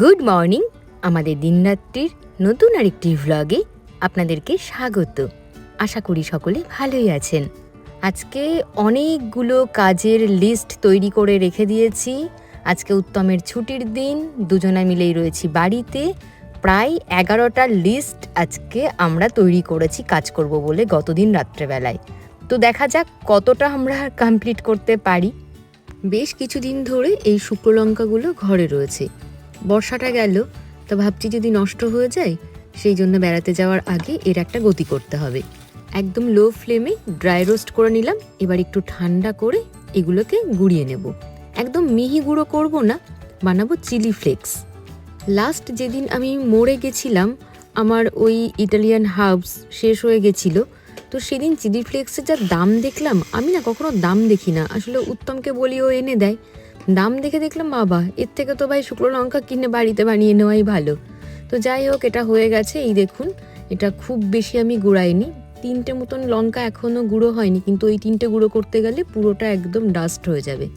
Good morning, আমাদের দিনরাত্রির নতুন আরেকটি ভ্লগে আপনাদেরকে স্বাগত। আশা করি সকলে ভালোই আছেন। আজকে অনেকগুলো কাজের লিস্ট তৈরি করে রেখে দিয়েছি। আজকে উত্তমের ছুটির দিন, দুজনা মিলেই রয়েছি বাড়িতে। প্রায় এগারোটা লিস্ট আজকে আমরা তৈরি করেছি কাজ করব বলে গতদিন রাত্রেবেলায়। তো দেখা যাক কতটা আমরা কমপ্লিট করতে পারি। বেশ কিছুদিন ধরে এই শুকনো লঙ্কাগুলো ঘরে রয়েছে। বর্ষাটা গেল, তো ভাবছি যদি নষ্ট হয়ে যায়, সেই জন্য বেড়াতে যাওয়ার আগে এর একটা গতি করতে হবে। একদম লো ফ্লেমে ড্রাই রোস্ট করে নিলাম, এবার একটু ঠান্ডা করে এগুলোকে গুঁড়িয়ে নেব। একদম মিহি গুঁড়ো করব না, বানাবো চিলি ফ্লেক্স লাস্ট যেদিন আমি মোড়ে গেছিলাম, আমার ওই ইটালিয়ান হার্বস শেষ হয়ে গেছিল, তো সেদিন চিলি ফ্লেক্সের যা দাম দেখলাম, আমি না কখনো দাম দেখি না, আসলে উত্তমকে বলি ও এনে দেয়। দাম দেখে দেখলাম, বাবা, এর থেকে তো ভাই শুকনো লঙ্কা কিনে বাড়িতে বানিয়ে নেওয়াই ভালো। তো যাই হোক, এটা হয়ে গেছে, এই দেখুন, এটা খুব বেশি আমি গুঁড়াইনি। তিনটে মতন লঙ্কা এখনও গুঁড়ো হয়নি, কিন্তু ওই তিনটে গুঁড়ো করতে গেলে পুরোটা একদম ডাস্ট হয়ে যাবে।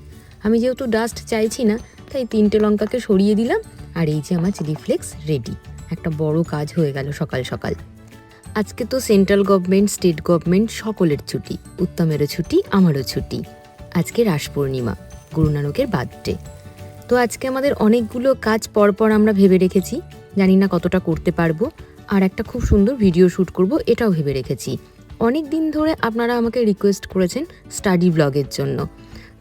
আমি যেহেতু ডাস্ট চাইছি না, তাই তিনটে লঙ্কাকে সরিয়ে দিলাম, আর এই যে আমার চিলি ফ্লেক্স রেডি একটা বড় কাজ হয়ে গেল সকাল সকাল। আজকে তো সেন্ট্রাল গভর্নমেন্ট স্টেট গভর্নমেন্ট সকলের ছুটি, উত্তমেরও ছুটি, আমারও ছুটি। আজকে রাস পূর্ণিমা। গুরু নানকের বার্থডে। তো আজকে আমাদের অনেকগুলো কাজ পরপর আমরা ভেবে রেখেছি। জানি না কতটা করতে পারব। আর একটা খুব সুন্দর ভিডিও শ্যুট করব, এটাও ভেবে রেখেছি। অনেক দিন ধরে আপনারা আমাকে রিকোয়েস্ট করেছেন স্টাডি ব্লগের জন্য।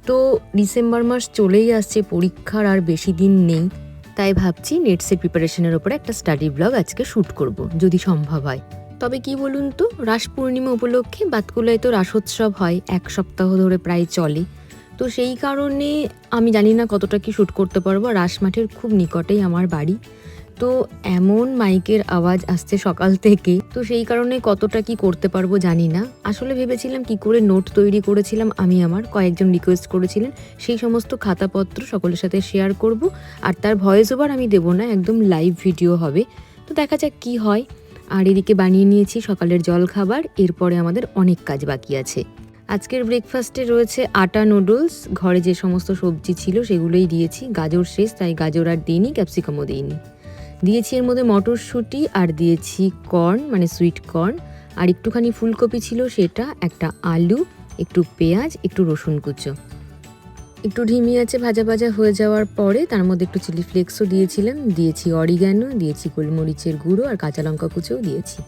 তো ডিসেম্বর মাস চলেই আসছে, পরীক্ষার আর বেশি দিন নেই। তাই ভাবছি নেটসের প্রিপারেশনের ওপরে একটা স্টাডি ব্লগ আজকে শ্যুট করব, যদি সম্ভব হয়। তবে কি বলুন তো, রাস পূর্ণিমা উপলক্ষে বাতকুলায় তো রাসোৎসব হয়, এক সপ্তাহ ধরে প্রায় চলে। তো সেই কারণে আমি জানি না কতটা কি শ্যুট করতে পারব। রাস মাঠের খুব নিকটেই আমার বাড়ি। তো এমন মাইকের আওয়াজ আসছে সকাল থেকে। তো সেই কারণে কতটা কি করতে পারব জানি না। আসলে ভেবেছিলাম কি করে নোট তৈরি করেছিলাম আমি আমার। কয়েকজন রিকোয়েস্ট করেছিলেন। সেই সমস্ত খাতাপত্র সকলের সাথে শেয়ার করব। আর তার ভয়েস ওভার আমি দেবো না, একদম লাইভ ভিডিও হবে। তো দেখা যাক কি হয়। আর এদিকে বানিয়ে নিয়েছি সকালের জল খাবার এরপরে আমাদের অনেক কাজ বাকি আছে। আজকের ব্রেকফাস্টে রয়েছে আটা নুডলস ঘরে যে সমস্ত সবজি ছিল সেগুলোই দিয়েছি। গাজর শেষ, তাই গাজর আর দিইনি ক্যাপসিকামও দিইনি। দিয়েছি এর মধ্যে মটরশুঁটি আর দিয়েছি কর্ন মানে সুইট কর্ন আর একটুখানি ফুলকপি ছিল সেটা, একটা আলু, একটু পেঁয়াজ, একটু রসুন কুচো। একটু ঢিমি আছে ভাজা ভাজা হয়ে যাওয়ার পরে তার মধ্যে একটু চিলি ফ্লেক্সও দিয়েছিলাম। দিয়েছি অরিগ্যানো দিয়েছি গোলমরিচের গুঁড়ো আর কাঁচা লঙ্কা কুচোও দিয়েছি।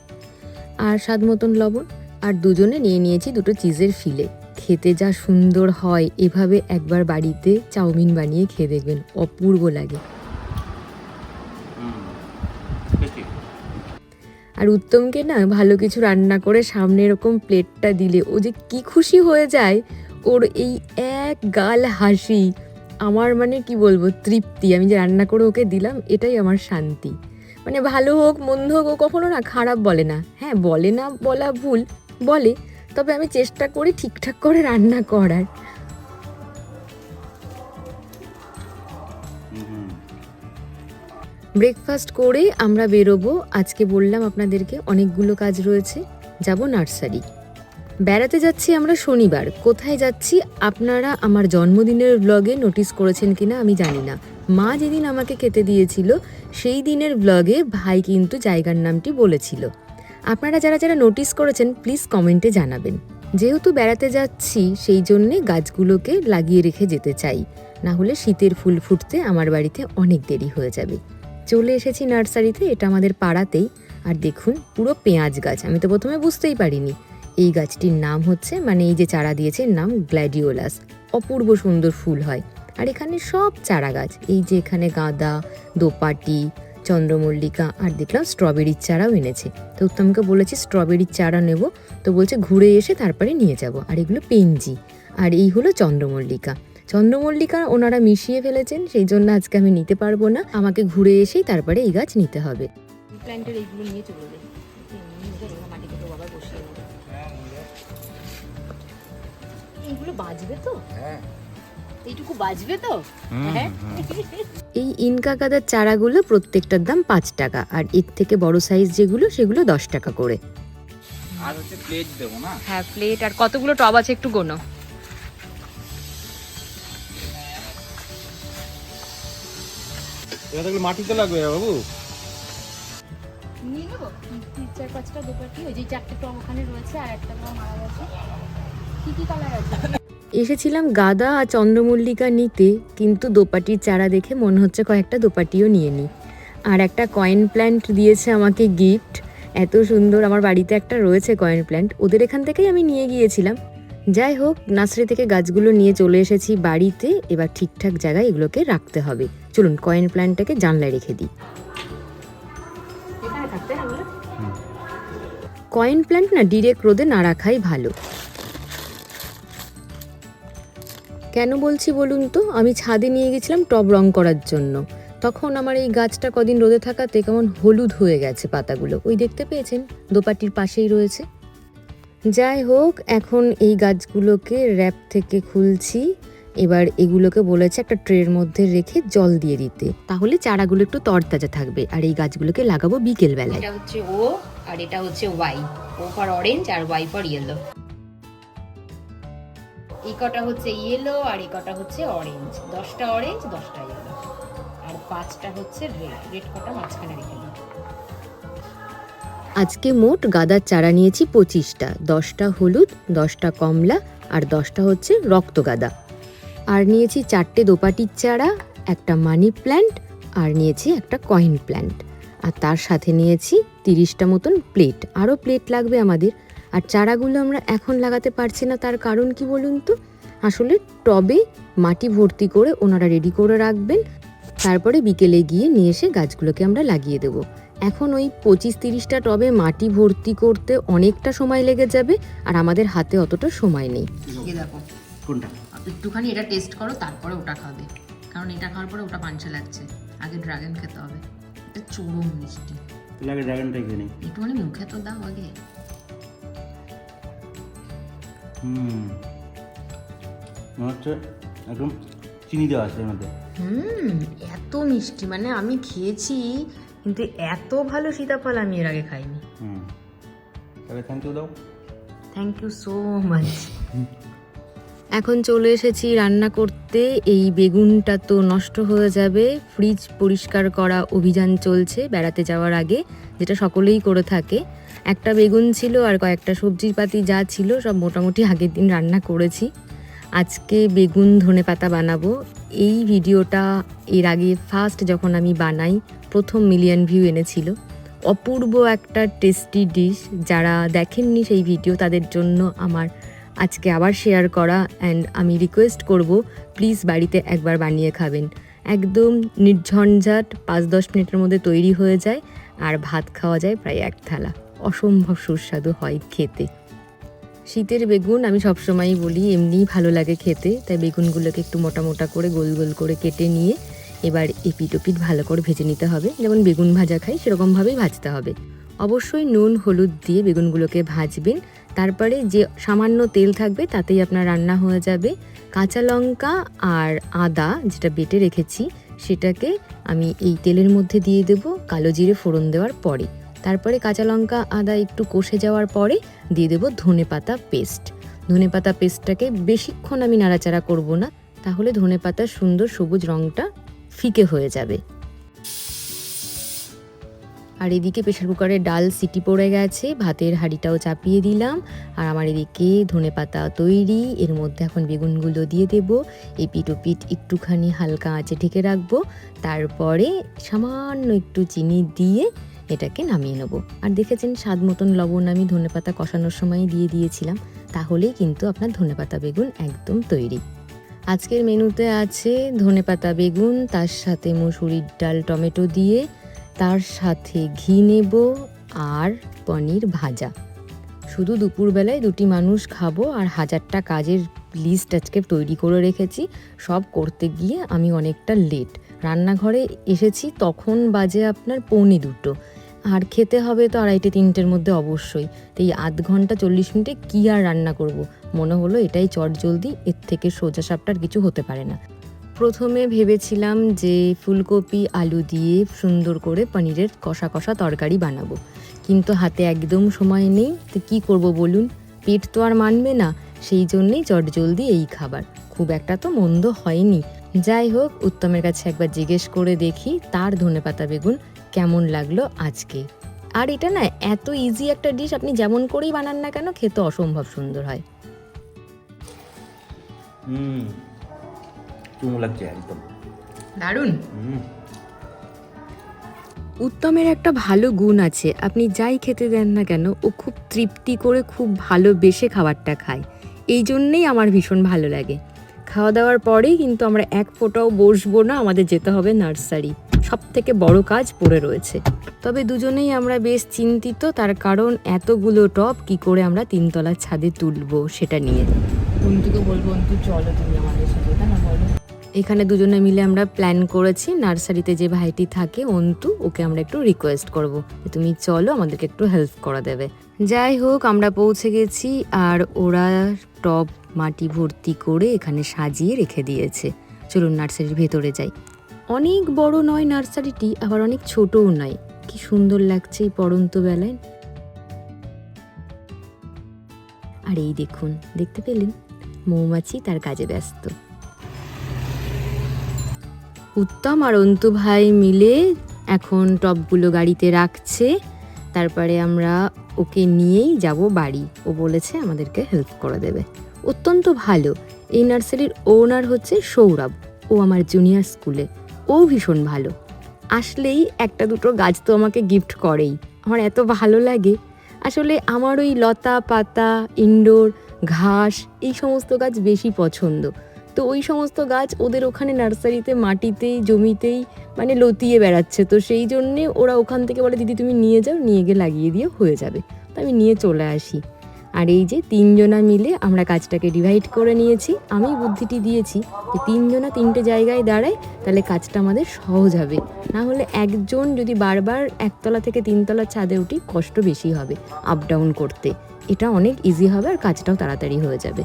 আর স্বাদ মতন লবণ। আর দুজনে নিয়ে নিয়েছি দুটো চিজের ফিলে। খেতে যা সুন্দর হয়, এভাবে একবার বাড়িতে চাউমিন বানিয়ে খেয়ে দেখবেন, অপূর্ব লাগে। আর উত্তমকে না ভালো কিছু রান্না করে সামনে এরকম প্লেটটা দিলে, ও যে কি খুশি হয়ে যায়, ওর এই এক গাল হাসি। আমার মানে কি বলব, তৃপ্তি। আমি যে রান্না করে ওকে দিলাম, এটাই আমার শান্তি। মানে ভালো হোক, মন্দ হোক, ও কখনো না খারাপ বলে না। হ্যাঁ বলে না বলা ভুল বলে, তবে আমি চেষ্টা করি ঠিকঠাক করে রান্না করার। ব্রেকফাস্ট করে আমরা বেরোবো। আজকে বললাম আপনাদেরকে অনেকগুলো কাজ রয়েছে। যাব নার্সারি। বেড়াতে যাচ্ছি আমরা শনিবার। কোথায় যাচ্ছি আপনারা আমার জন্মদিনের ব্লগে নোটিস করেছেন কিনা আমি জানি না। মা যেদিন আমাকে খেতে দিয়েছিল, সেই দিনের ব্লগে ভাই কিন্তু জায়গার নামটি বলেছিল। আপনারা যারা যারা নোটিস করেছেন প্লিজ কমেন্টে জানাবেন। যেহেতু বেড়াতে যাচ্ছি, সেই জন্যে গাছগুলোকে লাগিয়ে রেখে যেতে চাই। না হলে শীতের ফুল ফুটতে আমার বাড়িতে অনেক দেরি হয়ে যাবে। চলে এসেছি নার্সারিতে, এটা আমাদের পাড়াতেই। আর দেখুন, পুরো পেঁয়াজ গাছ, আমি তো প্রথমে বুঝতেই পারিনি। এই গাছটির নাম হচ্ছে মানে এই যে চারা দিয়েছে নাম গ্ল্যাডিওলাস। অপূর্ব সুন্দর ফুল হয়। আর এখানে সব চারা গাছ, এই যে এখানে গাঁদা, দোপাটি চন্দ্রমল্লিকা আর দেখলাম স্ট্রবেরির চারাও এনেছে। তো উত্তমকে বলেছি স্ট্রবেরির চারা নেব। তো বলছে ঘুরে এসে তারপরে নিয়ে যাব। আর এগুলো পেঞ্জি। আর এই হলো চন্দ্রমল্লিকা। চন্দ্রমল্লিকা ওনারা মিশিয়ে ফেলেছেন সেই জন্য আজকে আমি নিতে পারব না। আমাকে ঘুরে এসেই তারপরে এই গাছ নিতে হবে। প্ল্যান্টের এইগুলো নিয়ে চলে এইগুলো বাজবে তো? হ্যাঁ। এইটুকু বাজবে তো? হ্যাঁ? এই ইনকা কাদার চারাগুলো প্রত্যেকটার দাম পাঁচ টাকা আর এর থেকে বড় সাইজ যেগুলো সেগুলো দশ টাকা করে। আর হচ্ছে প্লেট দেবো না? হ্যাঁ প্লেট আর কতগুলো টব আছে একটু গোনো। এটা থাকলে মাটিতে লাগবে বাবু? নিয়ে নেব? চার পাঁচটা দোপাটি ওই যে চারটে টব ওখানে রয়েছে আর একটা টব মারা গেছে। কি কি কালার আছে? এসেছিলাম গাদা আর চন্দ্রমল্লিকা নিতে কিন্তু দোপাটির চারা দেখে মনে হচ্ছে কয়েকটা দোপাটিও নিয়ে নিই আর একটা কয়েন প্ল্যান্ট দিয়েছে আমাকে গিফট। এত সুন্দর আমার বাড়িতে একটা রয়েছে কয়েন প্ল্যান্ট। ওদের এখান থেকেই আমি নিয়ে গিয়েছিলাম। যাই হোক নার্সারি থেকে গাছগুলো নিয়ে চলে এসেছি বাড়িতে। এবার ঠিকঠাক জায়গায় এগুলোকে রাখতে হবে। চলুন কয়েন প্ল্যান্টটাকে জানলায় রেখে দিই। কয়েন প্ল্যান্ট না ডিরেক্ট রোদে না রাখাই ভালো। কেন বলছি বলুন তো? আমি ছাদে নিয়ে গেছিলাম টব রং করার জন্য। তখন আমার এই গাছটা কদিন রোদে থাকাতে কেমন হলুদ হয়ে গেছে পাতাগুলো। ওই দেখতে পেয়েছেন? দোপাটির পাশেই রয়েছে। যাই হোক, এখন এই গাছগুলোকে র্যাপ থেকে খুলছি। এবার এগুলোকে বলেছে একটা ট্রের মধ্যে রেখে জল দিয়ে দিতে। তাহলে চারাগুলো একটু তরতাজা থাকবে। আর এই গাছগুলোকে লাগাবো বিকেল বেলায় এটা হচ্ছে ও আর এটা হচ্ছে ওয়াই। ও ফর অরেঞ্জ আর ওয়াই ফর ইয়েলো। এই কটা হচ্ছে ইয়েলো আর এই কটা হচ্ছে অরেঞ্জ দশটা অরেঞ্জ দশটা ইয়েলো আর পাঁচটা হচ্ছে রেড রেড কটা মাঝখানে রেখে দিই আজকে মোট গাদার চারা নিয়েছি পঁচিশটা। দশটা হলুদ, দশটা কমলা আর দশটা হচ্ছে রক্ত গাদা। আর নিয়েছি চারটে দোপাটির চারা, একটা মানি প্ল্যান্ট আর নিয়েছি একটা কয়েন প্ল্যান্ট। আর তার সাথে নিয়েছি তিরিশটা মতন প্লেট। আরও প্লেট লাগবে আমাদের। আর চারাগুলো আমরা এখন লাগাতে পারছি না তার কারণ কি বলুন তো? আসলে টবে মাটি ভর্তি করে ওনারা রেডি করে রাখবেন তারপরে বিকেলে গিয়ে নিয়ে এসে গাছগুলোকে আমরা লাগিয়ে দেবো। এখন ওই পঁচিশ তিরিশটা টবে মাটি ভর্তি করতে অনেকটা সময় লেগে যাবে আর আমাদের হাতে অতটা সময় নেই। দেখো কোনটা? একটুখানি এটা টেস্ট করো তারপরে ওটা খাবে। কারণ এটা খাওয়ার পরে ওটা পাঞ্চা লাগছে। আগে ড্রাগন খেতে হবে। এটা চরম মিষ্টি। লাগে ড্রাগনটাই খেয়ে নিই একটুখানি মুখে তো দাও আগে। হুম। মনে হচ্ছে একদম চিনি দেওয়া আছে এর মধ্যে। হুম এত মিষ্টি মানে আমি খেয়েছি কিন্তু এত ভালো সীতাফল আমি এর আগে খাইনি। হুম। থ্যাংক ইউ দাও। থ্যাংক ইউ সো মাচ এখন চলে এসেছি রান্না করতে। এই বেগুনটা তো নষ্ট হয়ে যাবে। ফ্রিজ পরিষ্কার করা অভিযান চলছে বেড়াতে যাওয়ার আগে যেটা সকলেই করে থাকে। একটা বেগুন ছিল আর কয়েকটা সবজির পাতি যা ছিল সব মোটামুটি আগের দিন রান্না করেছি। আজকে বেগুন ধনে পাতা বানাবো। এই ভিডিওটা এর আগে ফার্স্ট যখন আমি বানাই, প্রথম মিলিয়ন ভিউ এনেছিল। অপূর্ব একটা টেস্টি ডিশ যারা দেখেননি সেই ভিডিও তাদের জন্য আমার আজকে আবার শেয়ার করা অ্যান্ড আমি রিকোয়েস্ট করব প্লিজ বাড়িতে একবার বানিয়ে খাবেন। একদম নির্ঝঞ্ঝাট, পাঁচ দশ মিনিটের মধ্যে তৈরি হয়ে যায় আর ভাত খাওয়া যায় প্রায় এক থালা। অসম্ভব সুস্বাদু হয় খেতে। শীতের বেগুন আমি সবসময়ই বলি, এমনিই ভালো লাগে খেতে, তাই বেগুনগুলোকে একটু মোটা মোটা করে, গোল গোল করে কেটে নিয়ে এবার এপিট ওপিট ভালো করে ভেজে নিতে হবে। যেমন বেগুন ভাজা খাই, সেরকমভাবেই ভাজতে হবে। অবশ্যই নুন, হলুদ দিয়ে বেগুনগুলোকে ভাজবেন। তারপরে যে সামান্য তেল থাকবে, তাতেই আপনার রান্না হয়ে যাবে কাঁচা লঙ্কা আর আদা, যেটা বেটে রেখেছি, সেটাকে আমি এই তেলের মধ্যে দিয়ে দেব, কালো জিরে ফোড়ন দেওয়ার পরে। তারপরে কাঁচা লঙ্কা, আদা একটু কষে যাওয়ার পরে দিয়ে দেবো ধনে পাতা পেস্ট। ধনে পাতা পেস্টটাকে বেশিক্ষণ আমি নাড়াচাড়া করব না, তাহলে ধনে পাতার সুন্দর সবুজ রঙটা ফিকে হয়ে যাবে। আর এদিকে প্রেশার কুকারে ডাল সিটি পড়ে গেছে, ভাতের হাঁড়িটাও চাপিয়ে দিলাম। আর আমার এদিকে ধনে পাতা তৈরি, এর মধ্যে এখন বেগুনগুলো দিয়ে দেব। এপিট ওপিট একটুখানি হালকা আঁচে ঢেকে রাখব। তারপরে সামান্য একটু চিনি দিয়ে এটাকে নামিয়ে নেব। আর দেখেছেন স্বাদ মতন লবণ আমি ধনেপাতা কষানোর সময় দিয়ে দিয়েছিলাম। তাহলেই কিন্তু আপনার ধনেপাতা বেগুন একদম তৈরি। আজকের মেনুতে আছে ধনেপাতা বেগুন, তার সাথে মুসুরির ডাল, টমেটো দিয়ে, তার সাথে ঘি নেব আর পনির ভাজা। শুধু দুপুরবেলায় দুটি মানুষ খাব আর হাজারটা কাজের লিস্ট আজকে তৈরি করে রেখেছি। সব করতে গিয়ে আমি অনেকটা লেট রান্নাঘরে এসেছি, তখন বাজে আপনার পৌনে দুটো। আর খেতে হবে তো আড়াইটে তিনটের মধ্যে অবশ্যই। তো এই আধ ঘণ্টা চল্লিশ মিনিটে কী আর রান্না করব? মনে হলো এটাই চট জলদি, এর থেকে সোজা সাপটার কিছু হতে পারে না। প্রথমে ভেবেছিলাম যে ফুলকপি, আলু দিয়ে সুন্দর করে পনিরের কষা কষা তরকারি বানাবো। কিন্তু হাতে একদম সময় নেই, তো কী করব বলুন? পেট তো আর মানবে না, সেই জন্যেই চটজলদি এই খাবার। খুব একটা তো মন্দ হয়নি। যাই হোক, উত্তমের কাছে একবার জিজ্ঞেস করে দেখি, তার ধনেপাতা বেগুন কেমন লাগল আজকে? আর এটা না এত ইজি একটা ডিশ আপনি যেমন করেই বানান না কেন খেতে অসম্ভব সুন্দর হয়। হুম চুমু লাগছে একদম। দারুণ। উত্তমের একটা ভালো গুণ আছে আপনি যাই খেতে দেন না কেন ও খুব তৃপ্তি করে খুব ভালোবেসে খাবারটা খায়। এই জন্যেই আমার ভীষণ ভালো লাগে। খাওয়া দাওয়ার পরেই কিন্তু আমরা এক ফোঁটাও বসবো না আমাদের যেতে হবে নার্সারি। সব থেকে বড় কাজ পড়ে রয়েছে। তবে দুজনেই আমরা বেশ চিন্তিত তার কারণ এতগুলো টপ কি করে আমরা তিনতলার ছাদে তুলবো সেটা নিয়ে। অন্তুকে বলব অন্তু চলো তুমি আমাদের সাথে তাই না বলো? এখানে দুজনে মিলে আমরা প্ল্যান করেছি নার্সারিতে যে ভাইটি থাকে অন্তু ওকে আমরা একটু রিকোয়েস্ট করব তুমি চলো আমাদেরকে একটু হেল্প করা দেবে। যাই হোক, আমরা পৌঁছে গেছি আর ওরা টব মাটি ভর্তি করে এখানে সাজিয়ে রেখে দিয়েছে। চলুন নার্সারির ভেতরে যাই। অনেক বড় নয় নার্সারিটি, আবার অনেক ছোটও নয়। কি সুন্দর লাগছে এই পড়ন্ত বেলায়। আর এই দেখুন, দেখতে পেলেন? মৌমাছি তার কাজে ব্যস্ত। উত্তম আর অন্তু ভাই মিলে এখন টবগুলো গাড়িতে রাখছে। তারপরে আমরা ওকে নিয়েই যাব বাড়ি। ও বলেছে আমাদেরকে হেল্প করে দেবে। অত্যন্ত ভালো। এই নার্সারির ওনার হচ্ছে সৌরভ। ও আমার জুনিয়র স্কুলে ও ভীষণ ভালো। আসলেই একটা দুটো গাছ তো আমাকে গিফট করেই। আমার এত ভালো লাগে। আসলে আমার ওই লতা পাতা ইনডোর ঘাস, এই সমস্ত গাছ বেশি পছন্দ। তো ওই সমস্ত গাছ ওদের ওখানে নার্সারিতে, মাটিতেই, জমিতেই মানে লতিয়ে বেড়াচ্ছে। তো সেই জন্যে ওরা ওখান থেকে বলে, দিদি, তুমি নিয়ে যাও, নিয়ে গিয়ে লাগিয়ে দিয়ে হয়ে যাবে। তো আমি নিয়ে চলে আসি। আর এই যে তিনজনা মিলে আমরা কাজটাকে ডিভাইড করে নিয়েছি। আমি বুদ্ধিটি দিয়েছি যে তিনজনা তিনটে জায়গায় দাঁড়ায়, তাহলে কাজটা আমাদের সহজ হবে। না হলে একজন যদি বারবার একতলা থেকে তিনতলা ছাদে উঠি, কষ্ট বেশি হবে আপ ডাউন করতে। এটা অনেক ইজি হবে আর কাজটাও তাড়াতাড়ি হয়ে যাবে।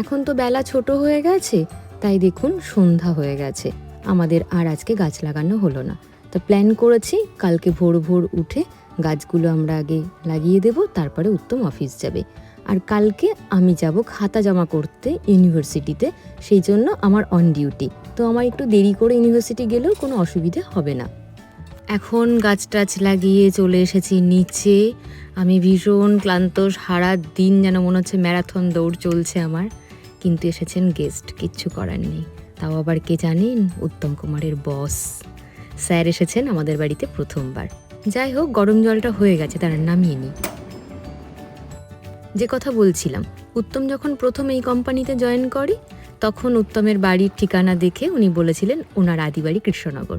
এখন তো বেলা ছোট হয়ে গেছে, তাই দেখুন সন্ধ্যা হয়ে গেছে। আমাদের আর আজকে গাছ লাগানো হলো না। তো প্ল্যান করেছি, কালকে ভোর ভোর উঠে গাছগুলো আমরা আগে লাগিয়ে দেব, তারপরে উত্তম অফিস যাবে। আর কালকে আমি যাব খাতা জমা করতে ইউনিভার্সিটিতে সেই জন্য আমার অন ডিউটি তো আমার একটু দেরি করে ইউনিভার্সিটি গেলেও কোনো অসুবিধে হবে না। এখন গাছ টাছ লাগিয়ে চলে এসেছি নিচে। আমি ভীষণ ক্লান্ত সারা দিন যেন মনে হচ্ছে ম্যারাথন দৌড় চলছে আমার। কিন্তু এসেছেন গেস্ট, কিচ্ছু করার নেই। তাও আবার কে জানেন? উত্তম কুমারের বস। স্যার এসেছেন আমাদের বাড়িতে প্রথমবার। যাই হোক, গরম জলটা হয়ে গেছে, তারা নামিয়ে নিই। যে কথা বলছিলাম, উত্তম যখন প্রথম এই কোম্পানিতে জয়েন করে, তখন উত্তমের বাড়ির ঠিকানা দেখে উনি বলেছিলেন, ওনার আদি বাড়ি কৃষ্ণনগর।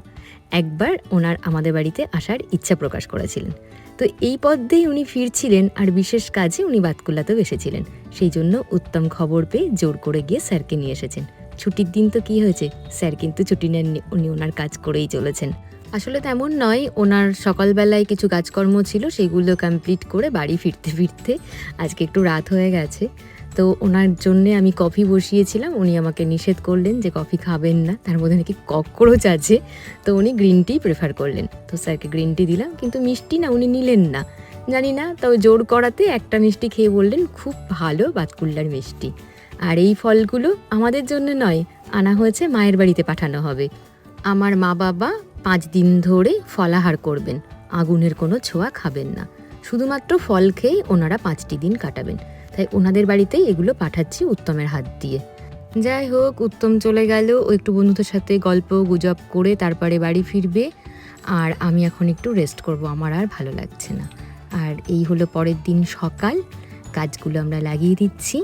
একবার ওনার আমাদের বাড়িতে আসার ইচ্ছা প্রকাশ করেছিলেন। তো এই পথ দিয়েই উনি ফিরছিলেন, আর বিশেষ কাজে উনি বাতকুল্লাতেও এসেছিলেন। সেই জন্য উত্তম খবর পেয়ে জোর করে গিয়ে স্যারকে নিয়ে এসেছেন। ছুটির দিন তো কি হয়েছে? স্যার কিন্তু ছুটি নেননি, উনি ওনার কাজ করেই চলেছেন। আসলে তেমন নয়, ওনার সকালবেলায় কিছু কাজকর্ম ছিল, সেগুলো কমপ্লিট করে বাড়ি ফিরতে ফিরতে আজকে একটু রাত হয়ে গেছে। তো ওনার জন্যে আমি কফি বসিয়েছিলাম, উনি আমাকে নিষেধ করলেন যে কফি খাবেন না, তার মধ্যে নাকি ককরোচ আছে। তো উনি গ্রিন টি প্রেফার করলেন। তো স্যারকে গ্রিন টি দিলাম, কিন্তু মিষ্টি না, উনি নিলেন না। জানি না, তবে জোর করাতে একটা মিষ্টি খেয়ে বললেন, খুব ভালো বাতকুল্লার মিষ্টি। আর এই ফলগুলো আমাদের জন্য নয়, আনা হয়েছে মায়ের বাড়িতে পাঠানো হবে। আমার মা বাবা পাঁচ দিন ধরে ফলাহার করবেন, আগুনের কোনো ছোঁয়া খাবেন না। শুধুমাত্র ফল খেয়েই ওনারা পাঁচটি দিন কাটাবেন। তাই ওনাদের বাড়িতেই এগুলো পাঠাচ্ছি উত্তমের হাত দিয়ে। যাই হোক, উত্তম চলে গেল। ও একটু বন্ধুদের সাথে গল্প, গুজব করে তারপরে বাড়ি ফিরবে। আর আমি এখন একটু রেস্ট করব, আমার আর ভালো লাগছে না। আর এই হলো পরের দিন সকাল। কাজগুলো আমরা লাগিয়ে দিচ্ছি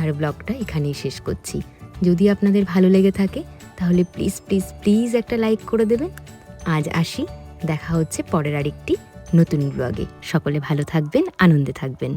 আর ব্লগটা এখানেই শেষ করছি। যদি আপনাদের ভালো লেগে থাকে, তাহলে প্লিজ প্লিজ প্লিজ একটা লাইক করে দেবেন। আজ আসি, দেখা হচ্ছে পরের আরেকটি নতুন ব্লগে। সকলে ভালো থাকবেন, আনন্দে থাকবেন।